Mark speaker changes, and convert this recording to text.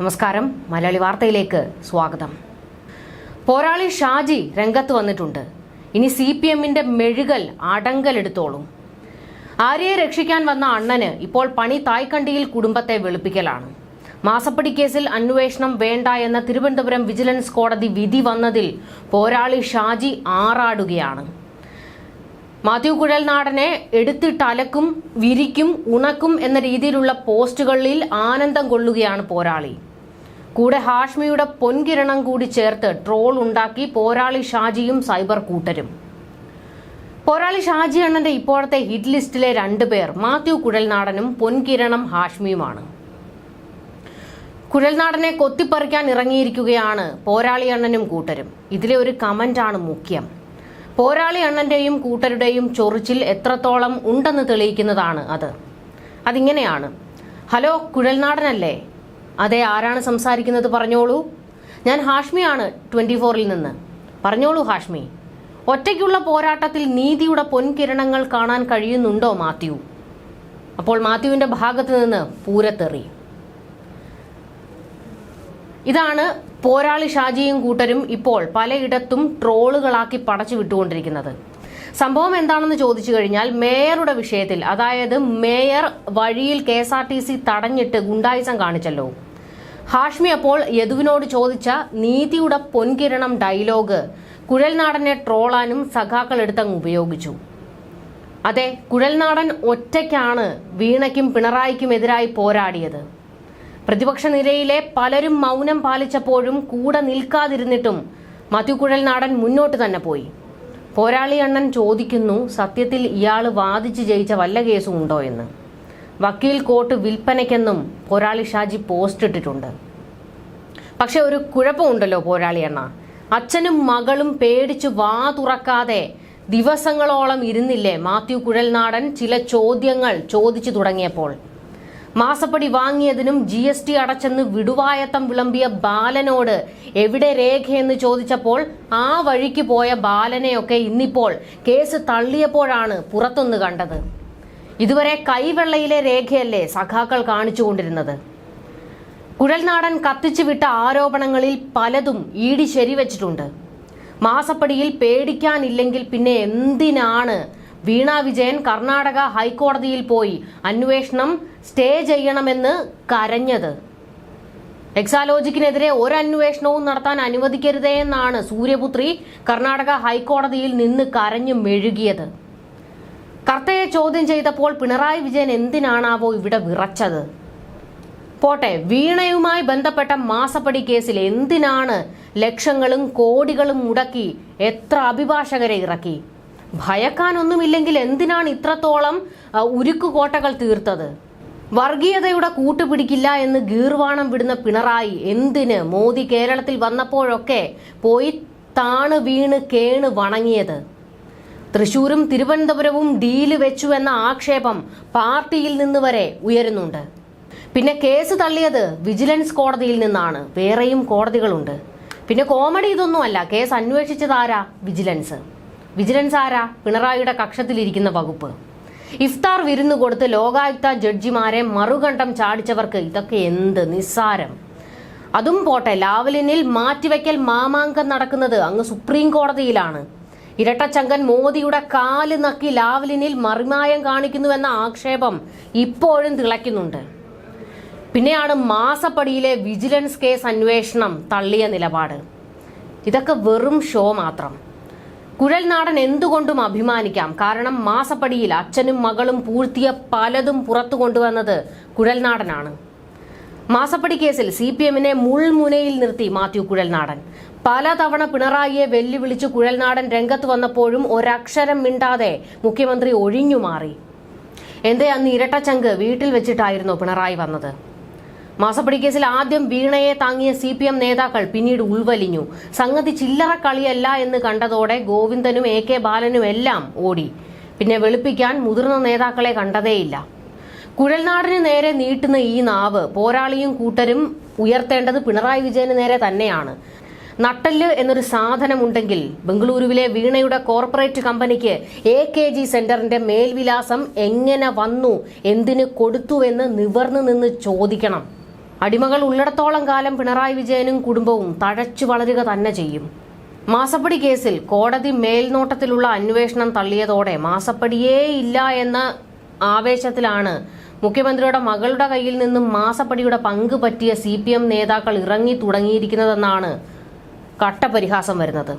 Speaker 1: നമസ്കാരം. മലയാളി വാർത്തയിലേക്ക് സ്വാഗതം. പോരാളി ഷാജി രംഗത്ത് വന്നിട്ടുണ്ട്. ഇനി സി പി എമ്മിന്റെ മെഴുകൽ അടങ്കലെടുത്തോളും ആര്യയെ രക്ഷിക്കാൻ വന്ന അണ്ണന് ഇപ്പോൾ പണി തായ്ക്കണ്ടിയിൽ കുടുംബത്തെ വെളുപ്പിക്കലാണ്. മാസപ്പടി കേസിൽ അന്വേഷണം വേണ്ട എന്ന തിരുവനന്തപുരം വിജിലൻസ് കോടതി വിധി വന്നതിൽ പോരാളി ഷാജി ആറാടുകയാണ്. മാത്യു കുഴൽനാടനെ എടുത്തിട്ട് അലക്കും വിരിക്കും ഉണക്കും എന്ന രീതിയിലുള്ള പോസ്റ്റുകളിൽ ആനന്ദം കൊള്ളുകയാണ് പോരാളി. കൂടെ ഹാഷ്മിയുടെ പൊൻകിരണം കൂടി ചേർത്ത് ട്രോൾ ഉണ്ടാക്കി പോരാളി ഷാജിയും സൈബർ കൂട്ടരും. പോരാളി ഷാജി അണ്ണന്റെ ഇപ്പോഴത്തെ ഹിറ്റ് ലിസ്റ്റിലെ രണ്ടുപേർ മാത്യു കുഴൽനാടനും പൊൻകിരണം ഹാഷ്മിയുമാണ്. കുഴൽനാടനെ കൊത്തിപ്പറിക്കാൻ ഇറങ്ങിയിരിക്കുകയാണ് പോരാളി അണ്ണനും കൂട്ടരും. ഇതിലെ ഒരു കമന്റാണ് മുഖ്യം. പോരാളി അണ്ണന്റെയും കൂട്ടരുടെയും ചൊറിച്ചിൽ എത്രത്തോളം ഉണ്ടെന്ന് തെളിയിക്കുന്നതാണ് അത്. അതിങ്ങനെയാണ്. ഹലോ കുഴൽനാടനല്ലേ? അതെ ആരാണ് സംസാരിക്കുന്നത്? പറഞ്ഞോളൂ. ഞാൻ ഹാഷ്മിയാണ് ട്വന്റി ഫോറിൽ നിന്ന്. പറഞ്ഞോളൂ ഹാഷ്മി. ഒറ്റയ്ക്കുള്ള പോരാട്ടത്തിൽ നീതിയുടെ പൊൻകിരണങ്ങൾ കാണാൻ കഴിയുന്നുണ്ടോ മാത്യു? അപ്പോൾ മാത്യുവിന്റെ ഭാഗത്ത് നിന്ന് പൂരത്തെറി. ഇതാണ് പോരാളി ഷാജിയും കൂട്ടരും ഇപ്പോൾ പലയിടത്തും ട്രോളുകളാക്കി പടച്ചു വിട്ടുകൊണ്ടിരിക്കുന്നത്. സംഭവം എന്താണെന്ന് ചോദിച്ചു കഴിഞ്ഞാൽ മേയറുടെ വിഷയത്തിൽ അതായത് മേയർ വഴിയിൽ K S R T C തടഞ്ഞിട്ട് ഗുണ്ടായിസം കാണിച്ചല്ലോ. ഹാഷ്മി അപ്പോൾ യദുവിനോട് ചോദിച്ച നീതിയുടെ പൊൻകിരണം ഡയലോഗ്. കുഴൽനാടനെ ട്രോളാനും സഖാക്കൾ എടുത്തങ്ങ് ഉപയോഗിച്ചു. അതെ കുഴൽനാടൻ ഒറ്റയ്ക്കാണ് വീണയ്ക്കും പിണറായിക്കും എതിരായി പോരാടിയത്. പ്രതിപക്ഷ നിരയിലെ പലരും മൗനം പാലിച്ചപ്പോഴും കൂടെ നിൽക്കാതിരുന്നിട്ടും മധു കുഴൽനാടൻ മുന്നോട്ട് തന്നെ പോയി. പോരാളി അണ്ണൻ ചോദിക്കുന്നു സത്യത്തിൽ ഇയാൾ വാദിച്ച് ജയിച്ച വല്ല കേസും ഉണ്ടോ എന്ന്. വക്കീൽ കോട്ട് വിൽപ്പനയ്ക്കെന്നും പോരാളി ഷാജി പോസ്റ്റ് ഇട്ടിട്ടുണ്ട്. പക്ഷെ ഒരു കുഴപ്പമുണ്ടല്ലോ പോരാളി എണ്ണ അച്ഛനും മകളും പേടിച്ച് വാ തുറക്കാതെ ദിവസങ്ങളോളം ഇരുന്നില്ലേ മാത്യു കുഴൽനാടൻ ചില ചോദ്യങ്ങൾ ചോദിച്ചു തുടങ്ങിയപ്പോൾ. മാസപ്പടി വാങ്ങിയതിനും ജി എസ് ടി അടച്ചെന്ന് വിടുവായത്തം വിളമ്പിയ ബാലനോട് എവിടെ രേഖയെന്ന് ചോദിച്ചപ്പോൾ ആ വഴിക്ക് പോയ ബാലനെയൊക്കെ ഇന്നിപ്പോൾ കേസ് തള്ളിയപ്പോഴാണ് പുറത്തൊന്ന് കണ്ടത്. ഇതുവരെ കൈവെള്ളയിലെ രേഖയല്ലേ സഖാക്കൾ കാണിച്ചുകൊണ്ടിരുന്നത്? കുഴൽനാടൻ കത്തിച്ചു വിട്ട ആരോപണങ്ങളിൽ പലതും ഈടി ശരിവച്ചിട്ടുണ്ട്. മാസപ്പടിയിൽ പേടിക്കാനില്ലെങ്കിൽ പിന്നെ എന്തിനാണ്? വീണ വിജയൻ കർണാടക ഹൈക്കോടതിയിൽ പോയി അന്വേഷണം സ്റ്റേ ചെയ്യണമെന്ന് കരഞ്ഞത്. എക്സാലോജിക്കിനെതിരെ ഒരു അന്വേഷണവും നടത്താൻ അനുവദിക്കരുതേ എന്നാണ് സൂര്യപുത്രി കർണാടക ഹൈക്കോടതിയിൽ നിന്ന് കരഞ്ഞു മെഴുകിയത്. കർത്തയെ ചോദ്യം ചെയ്തപ്പോൾ പിണറായി വിജയൻ എന്തിനാണാവോ ഇവിടെ വിറച്ചത്? പോട്ടെ വീണയുമായി ബന്ധപ്പെട്ട മാസപ്പടി കേസിൽ എന്തിനാണ് ലക്ഷങ്ങളും കോടികളും മുടക്കി എത്ര അഭിഭാഷകരെ ഇറക്കി? ഭയക്കാനൊന്നുമില്ലെങ്കിൽ എന്തിനാണ് ഇത്രത്തോളം ഉരുക്കുകോട്ടകൾ തീർത്തത്? വർഗീയതയുടെ കൂട്ടുപിടിക്കില്ല എന്ന് ഗീർവാണം വിടുന്ന പിണറായി എന്തിന് മോദി കേരളത്തിൽ വന്നപ്പോഴൊക്കെ പോയി താണ് വീണ് കേണ് വണങ്ങിയത് തൃശൂരും തിരുവനന്തപുരവും ഡീൽ വെച്ചു എന്ന ആക്ഷേപം പാർട്ടിയിൽ നിന്ന് വരെ ഉയരുന്നുണ്ട്. പിന്നെ കേസ് തള്ളിയത് വിജിലൻസ് കോടതിയിൽ നിന്നാണ്. വേറെയും കോടതികളുണ്ട്. പിന്നെ കോമഡി ഇതൊന്നുമല്ല. കേസ് അന്വേഷിച്ചത് ആരാ വിജിലൻസ്. വിജിലൻസ് ആരാ? പിണറായിയുടെ കക്ഷത്തിലിരിക്കുന്ന വകുപ്പ്. ഇഫ്താർ വിരുന്ന് കൊടുത്ത് ലോകായുക്ത ജഡ്ജിമാരെ മറുകണ്ഠം ചാടിച്ചവർക്ക് ഇതൊക്കെ എന്ത് നിസ്സാരം. അതും പോട്ടെ. ലാവലിനിൽ മാറ്റിവെക്കൽ മാമാങ്കം നടക്കുന്നത് അങ്ങ് സുപ്രീം കോടതിയിലാണ്. ഇരട്ടച്ചങ്കൻ മോദിയുടെ കാൽ നക്കി ലാവലിനിൽ മറിമായം കാണിക്കുന്നുവെന്ന ആക്ഷേപം ഇപ്പോഴും തിളയ്ക്കുന്നുണ്ട്. പിന്നെയാണ് മാസപ്പടിയിലെ വിജിലൻസ് കേസ് അന്വേഷണം തള്ളിയ നിലപാട്. ഇതൊക്കെ വെറും ഷോ മാത്രം. കുഴൽനാടൻ എന്തുകൊണ്ടും അഭിമാനിക്കാം. കാരണം മാസപ്പടിയിൽ അച്ഛനും മകളും പൂഴ്ത്തിയ പലതും പുറത്തു കൊണ്ടുവന്നത് കുഴൽനാടനാണ് മാസപ്പടി കേസിൽ സി പി എമ്മിനെ മുൾമുനയിൽ നിർത്തി മാത്യു കുഴൽനാടൻ. പലതവണ പിണറായിയെ വെല്ലുവിളിച്ച് കുഴൽനാടൻ രംഗത്ത് വന്നപ്പോഴും ഒരക്ഷരം മിണ്ടാതെ മുഖ്യമന്ത്രി ഒഴിഞ്ഞുമാറി എന്തേ അന്ന് ഇരട്ടച്ചങ്ക് വീട്ടിൽ വെച്ചിട്ടായിരുന്നു പിണറായി വന്നത്? മാസപ്പടി കേസിൽ ആദ്യം വീണയെ താങ്ങിയ സി പി എം നേതാക്കൾ പിന്നീട് ഉൾവലിഞ്ഞു. സംഗതി ചില്ലറ കളിയല്ല എന്ന് കണ്ടതോടെ ഗോവിന്ദനും എ കെ ബാലനും എല്ലാം ഓടി. പിന്നെ വെളുപ്പിക്കാൻ മുതിർന്ന നേതാക്കളെ കണ്ടതേയില്ല. കുഴൽനാടിന് നേരെ നീട്ടുന്ന ഈ നാവ് പോരാളിയും കൂട്ടരും ഉയർത്തേണ്ടത് പിണറായി വിജയന് നേരെ തന്നെയാണ്. നട്ടൽ എന്നൊരു സാധനമുണ്ടെങ്കിൽ ബംഗളൂരുവിലെ വീണയുടെ കോർപ്പറേറ്റ് കമ്പനിക്ക് എ കെ ജി സെന്ററിന്റെ മേൽവിലാസം എങ്ങനെ വന്നു എന്തിന് കൊടുത്തുവെന്ന് നിവർന്നു നിന്ന് ചോദിക്കണം. അടിമകൾ ഉള്ളിടത്തോളം കാലം പിണറായി വിജയനും കുടുംബവും തഴച്ചു വളരുക തന്നെ ചെയ്യും. മാസപ്പടി കേസിൽ കോടതി മേൽനോട്ടത്തിലുള്ള അന്വേഷണം തള്ളിയതോടെ മാസപ്പടിയേ ഇല്ല എന്ന ആവേശത്തിലാണ് മുഖ്യമന്ത്രിയുടെ മകളുടെ കയ്യിൽ നിന്നും മാസപ്പടിയുടെ പങ്ക് പറ്റിയ സി നേതാക്കൾ ഇറങ്ങി തുടങ്ങിയിരിക്കുന്നതെന്നാണ് കട്ടപരിഹാസം വരുന്നത്.